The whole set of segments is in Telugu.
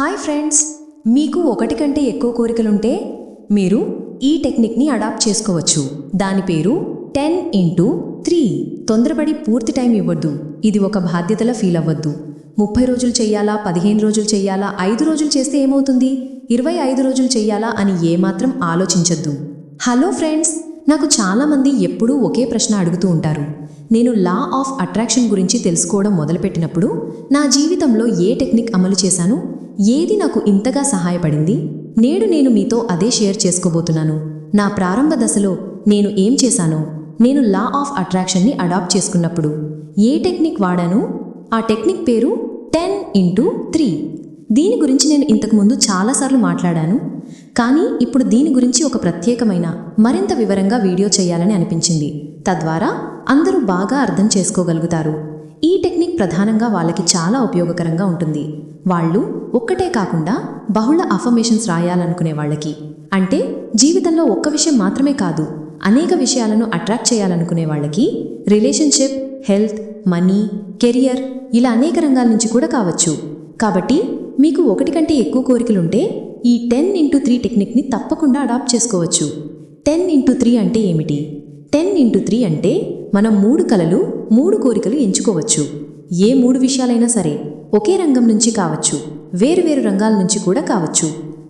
హాయ్ ఫ్రెండ్స్ మీకు ఒకటి కంటే ఎక్కువ కోరికలుంటే మీరు ఈ టెక్నిక్ని అడాప్ట్ చేసుకోవచ్చు. దాని పేరు టెన్ ఇంటూ త్రీ. తొందరపడి పూర్తి టైం ఇవ్వద్దు. ఇది ఒక బాధ్యతలా ఫీల్ అవ్వద్దు. ముప్పై రోజులు చేయాలా పదిహేను రోజులు చేయాలా ఐదు రోజులు చేస్తే ఏమవుతుంది? ఇరవై ఐదు రోజులు చేయాలా అని ఏమాత్రం ఆలోచించద్దు. హలో ఫ్రెండ్స్ నాకు చాలామంది ఎప్పుడూ ఒకే ప్రశ్న అడుగుతూ ఉంటారు. నేను లా ఆఫ్ అట్రాక్షన్ గురించి తెలుసుకోవడం మొదలుపెట్టినప్పుడు నా జీవితంలో ఏ టెక్నిక్ అమలు చేశాను? ఏది నాకు ఇంతగా సహాయపడింది? నేడు నేను మీతో అదే షేర్ చేసుకోబోతున్నాను. నా ప్రారంభ దశలో నేను ఏం చేశానో? నేను లా ఆఫ్ అట్రాక్షన్ని అడాప్ట్ చేసుకున్నప్పుడు ఏ టెక్నిక్ వాడాను? ఆ టెక్నిక్ పేరు టెన్ ఇంటూ త్రీ. దీని గురించి నేను ఇంతకుముందు చాలాసార్లు మాట్లాడాను. కానీ ఇప్పుడు దీని గురించి ఒక ప్రత్యేకమైన మరింత వివరంగా వీడియో చేయాలని అనిపించింది. తద్వారా అందరూ బాగా అర్థం చేసుకోగలుగుతారు. ఈ టెక్నిక్ ప్రధానంగా వాళ్ళకి చాలా ఉపయోగకరంగా ఉంటుంది. వాళ్ళు ఒక్కటే కాకుండా బహుళ అఫర్మేషన్స్ రాయాలనుకునే వాళ్ళకి. అంటే జీవితంలో ఒక్క విషయం మాత్రమే కాదు అనేక విషయాలను అట్రాక్ట్ చేయాలనుకునే వాళ్ళకి రిలేషన్షిప్ హెల్త్ మనీ కెరియర్ ఇలా అనేక రంగాల నుంచి కూడా కావచ్చు. కాబట్టి మీకు ఒకటి కంటే ఎక్కువ కోరికలుంటే ఈ టెన్ ఇంటూ త్రీ టెక్నిక్ని తప్పకుండా అడాప్ట్ చేసుకోవచ్చు. టెన్ ఇంటూ త్రీ అంటే ఏమిటి? టెన్ ఇంటూ త్రీ అంటే మనం మూడు కలలు మూడు కోరికలు ఎంచుకోవచ్చు. ఏ మూడు విషయాలైనా సరే ఒకే రంగం నుంచి కావచ్చు వేరు వేరు రంగాల నుంచి కూడా కావచ్చు.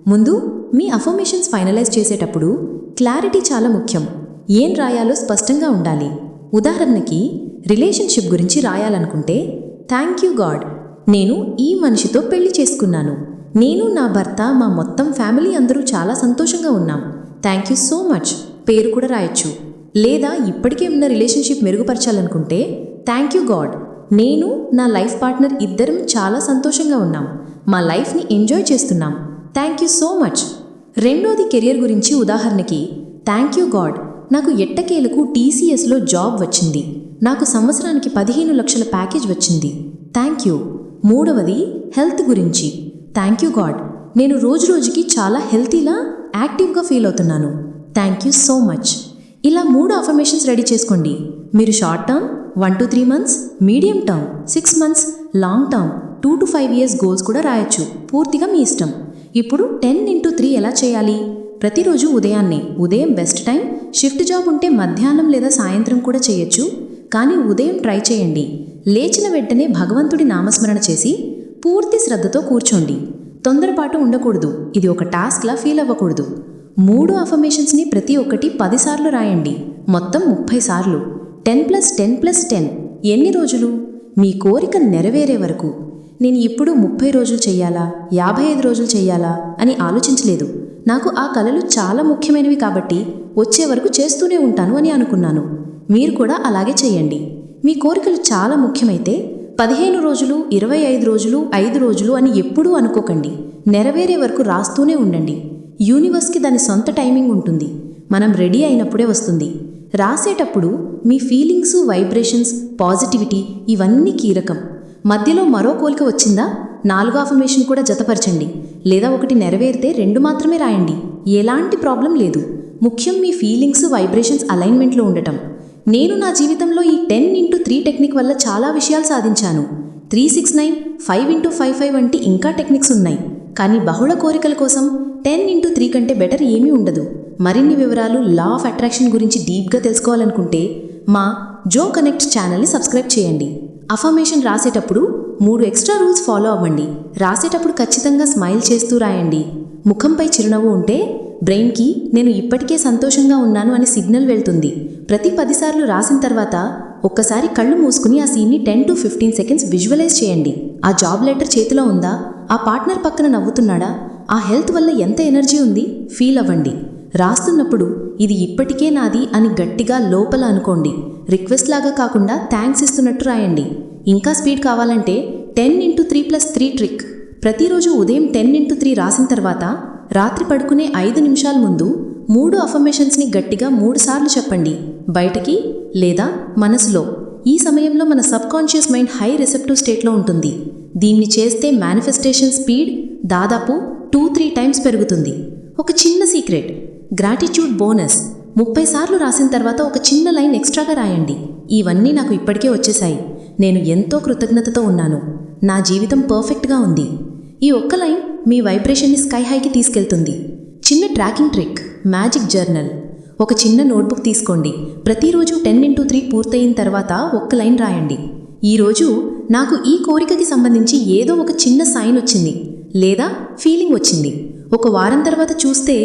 ముందు మీ అఫర్మేషన్స్ ఫైనలైజ్ చేసేటప్పుడు క్లారిటీ చాలా ముఖ్యం. ఏం రాయాలో స్పష్టంగా ఉండాలి. ఉదాహరణకి రిలేషన్షిప్ గురించి రాయాలనుకుంటే థ్యాంక్ యూ గాడ్ నేను ఈ మనిషితో పెళ్ళి చేసుకున్నాను. నేను నా భర్త మా మొత్తం ఫ్యామిలీ అందరూ చాలా సంతోషంగా ఉన్నాం. థ్యాంక్ యూ సో మచ్ పేరు కూడా రాయొచ్చు. లేదా ఇప్పటికే ఉన్న రిలేషన్షిప్ మెరుగుపరచాలనుకుంటే థ్యాంక్ యూ గాడ్ నేను నా లైఫ్ పార్ట్నర్ ఇద్దరం చాలా సంతోషంగా ఉన్నాం. మా లైఫ్ని ఎంజాయ్ చేస్తున్నాం. Thank you so much. రెండోది కెరియర్ గురించి ఉదాహరణకి థ్యాంక్ యూ గాడ్. నాకు ఎట్టకేలకు టీసీఎస్లో జాబ్ వచ్చింది. నాకు సంవత్సరానికి పదిహేను లక్షల ప్యాకేజ్ వచ్చింది. Thank you. మూడవది హెల్త్ గురించి. Thank you God. నేను రోజు రోజుకి చాలా హెల్తీలా యాక్టివ్గా ఫీల్ అవుతున్నాను. Thank you so much. ఇలా మూడు అఫర్మేషన్స్ రెడీ చేసుకోండి. మీరు short term one to three months medium term six months long term two to five years goals కూడా రాయొచ్చు. పూర్తిగా మీ ఇష్టం. ఇప్పుడు టెన్ ఇంటూ త్రీ ఎలా చేయాలి? ప్రతిరోజు ఉదయాన్నే. ఉదయం బెస్ట్ టైం షిఫ్ట్ జాబ్ ఉంటే మధ్యాహ్నం లేదా సాయంత్రం కూడా చేయొచ్చు. కానీ ఉదయం ట్రై చేయండి. లేచిన వెంటనే భగవంతుడి నామస్మరణ చేసి పూర్తి శ్రద్ధతో కూర్చోండి. తొందరపాటు ఉండకూడదు. ఇది ఒక టాస్క్లా ఫీల్ అవ్వకూడదు. మూడు అఫర్మేషన్స్ని ప్రతి ఒక్కటి పదిసార్లు రాయండి. మొత్తం ముప్పై సార్లు. Ten plus ten plus ten ఎన్ని రోజులు? మీ కోరిక నెరవేరే వరకు. నేను ఇప్పుడు ముప్పై రోజులు చేయాలా యాభై ఐదు రోజులు చేయాలా అని ఆలోచించలేదు. నాకు ఆ కళలు చాలా ముఖ్యమైనవి కాబట్టి వచ్చే వరకు చేస్తూనే ఉంటాను అని అనుకున్నాను. మీరు కూడా అలాగే చేయండి. మీ కోరికలు చాలా ముఖ్యమైతే పదిహేను రోజులు ఇరవై ఐదు రోజులు ఐదు రోజులు అని ఎప్పుడూ అనుకోకండి. నెరవేరే వరకు రాస్తూనే ఉండండి. యూనివర్స్కి దాని సొంత టైమింగ్ ఉంటుంది. మనం రెడీ అయినప్పుడే వస్తుంది. రాసేటప్పుడు మీ ఫీలింగ్స్ వైబ్రేషన్స్ పాజిటివిటీ ఇవన్నీ కీలకం. మధ్యలో మరో కోలిక వచ్చిందా? నాలుగో అఫర్మేషన్ కూడా జతపరచండి. లేదా ఒకటి నెరవేరితే రెండు మాత్రమే రాయండి. ఎలాంటి ప్రాబ్లం లేదు. ముఖ్యం మీ ఫీలింగ్స్ వైబ్రేషన్స్ అలైన్మెంట్లో ఉండటం. నేను నా జీవితంలో ఈ టెన్ ఇంటూ త్రీ టెక్నిక్ వల్ల చాలా విషయాలు సాధించాను. Three six nine five into five five వంటి ఇంకా టెక్నిక్స్ ఉన్నాయి. కానీ బహుళ కోరికల కోసం టెన్ ఇంటూ త్రీ కంటే బెటర్ ఏమీ ఉండదు. మరిన్ని వివరాలు లా ఆఫ్ అట్రాక్షన్ గురించి డీప్గా తెలుసుకోవాలనుకుంటే మా జో కనెక్ట్ ఛానల్ని సబ్స్క్రైబ్ చేయండి. అఫర్మేషన్ రాసేటప్పుడు మూడు ఎక్స్ట్రా రూల్స్ ఫాలో అవ్వండి. రాసేటప్పుడు ఖచ్చితంగా స్మైల్ చేస్తూ రాయండి. ముఖంపై చిరునవ్వు ఉంటే బ్రెయిన్కి నేను ఇప్పటికే సంతోషంగా ఉన్నాను అని సిగ్నల్ వెళ్తుంది. ప్రతి పదిసార్లు రాసిన తర్వాత ఒక్కసారి కళ్ళు మూసుకుని ఆ సీన్ని ten to fifteen seconds visualize చేయండి. ఆ జాబ్ లెటర్ చేతిలో ఉందా? ఆ పార్ట్నర్ పక్కన నవ్వుతున్నాడా? ఆ హెల్త్ వల్ల ఎంత ఎనర్జీ ఉంది? ఫీల్ అవ్వండి. రాస్తున్నప్పుడు ఇది ఇప్పటికే నాది అని గట్టిగా లోపల అనుకోండి. రిక్వెస్ట్ లాగా కాకుండా థ్యాంక్స్ ఇస్తున్నట్టు రాయండి. ఇంకా స్పీడ్ కావాలంటే ten into three plus three trick. ప్రతిరోజు ఉదయం టెన్ ఇంటూ త్రీ రాసిన తర్వాత రాత్రి పడుకునే ఐదు నిమిషాల ముందు మూడు అఫర్మేషన్స్ని గట్టిగా మూడు సార్లు చెప్పండి. బయటకి లేదా మనసులో. ఈ సమయంలో మన subconscious mind high receptive స్టేట్లో ఉంటుంది. దీన్ని చేస్తే మేనిఫెస్టేషన్ స్పీడ్ దాదాపు టూ త్రీ టైమ్స్ పెరుగుతుంది. ఒక చిన్న సీక్రెట్. Gratitude bonus. ముప్పై సార్లు రాసిన తర్వాత ఒక చిన్న లైన్ ఎక్స్ట్రాగా రాయండి. ఇవన్నీ నాకు ఇప్పటికే వచ్చేశాయి. నేను ఎంతో కృతజ్ఞతతో ఉన్నాను. నా జీవితం పర్ఫెక్ట్గా ఉంది. ఈ ఒక్క లైన్ మీ వైబ్రేషన్ని స్కై హైకి తీసుకెళ్తుంది. చిన్న ట్రాకింగ్ ట్రిక్ మ్యాజిక్ జర్నల్. ఒక చిన్న నోట్బుక్ తీసుకోండి. ప్రతిరోజు టెన్ ఇంటూ త్రీ పూర్తయిన తర్వాత ఒక్క లైన్ రాయండి. ఈరోజు నాకు ఈ కోరికకి సంబంధించి ఏదో ఒక చిన్న సైన్ వచ్చింది. లేదా ఫీలింగ్ వచ్చింది. ఒక వారం తర్వాత చూస్తే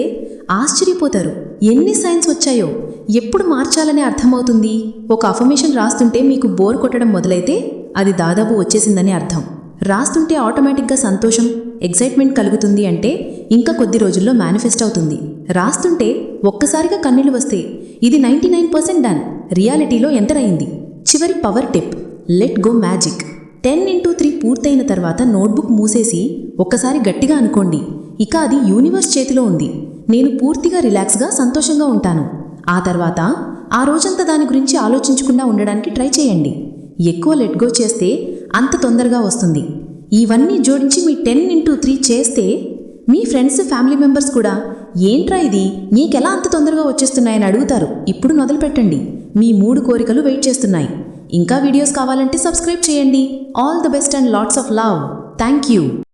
ఆశ్చర్యపోతారు. ఎన్ని సైన్స్ వచ్చాయో? ఎప్పుడు మార్చాలని అర్థమవుతుంది? ఒక అఫర్మేషన్ రాస్తుంటే మీకు బోర్ కొట్టడం మొదలైతే అది దాదాపు వచ్చేసిందని అర్థం. రాస్తుంటే ఆటోమేటిక్గా సంతోషం ఎగ్జైట్మెంట్ కలుగుతుంది అంటే ఇంకా కొద్ది రోజుల్లో మేనిఫెస్ట్ అవుతుంది. రాస్తుంటే ఒక్కసారిగా కన్నీళ్ళు వస్తే ఇది నైంటీ నైన్ పర్సెంట్ డన్. రియాలిటీలో ఎంటర్ అయింది చివరి power tip let go magic. Ten into three పూర్తయిన తర్వాత నోట్బుక్ మూసేసి ఒక్కసారి గట్టిగా అనుకోండి. ఇక అది యూనివర్స్ చేతిలో ఉంది. నేను పూర్తిగా రిలాక్స్గా సంతోషంగా ఉంటాను. ఆ తర్వాత ఆ రోజంతా దాని గురించి ఆలోచించకుండా ఉండడానికి ట్రై చేయండి. ఎక్కువ లెట్ గో చేస్తే అంత తొందరగా వస్తుంది. ఇవన్నీ జోడించి మీ టెన్ ఇంటూ త్రీ చేస్తే మీ ఫ్రెండ్స్ ఫ్యామిలీ మెంబర్స్ కూడా ఏంట్రా ఇది? నీకెలా అంత తొందరగా వచ్చేస్తున్నాయని అడుగుతారు. ఇప్పుడు మొదలుపెట్టండి మీ మూడు కోరికలు వెయిట్ చేస్తున్నాయి. ఇంకా వీడియోస్ కావాలంటే సబ్స్క్రైబ్ చేయండి. All the best and lots of love. Thank you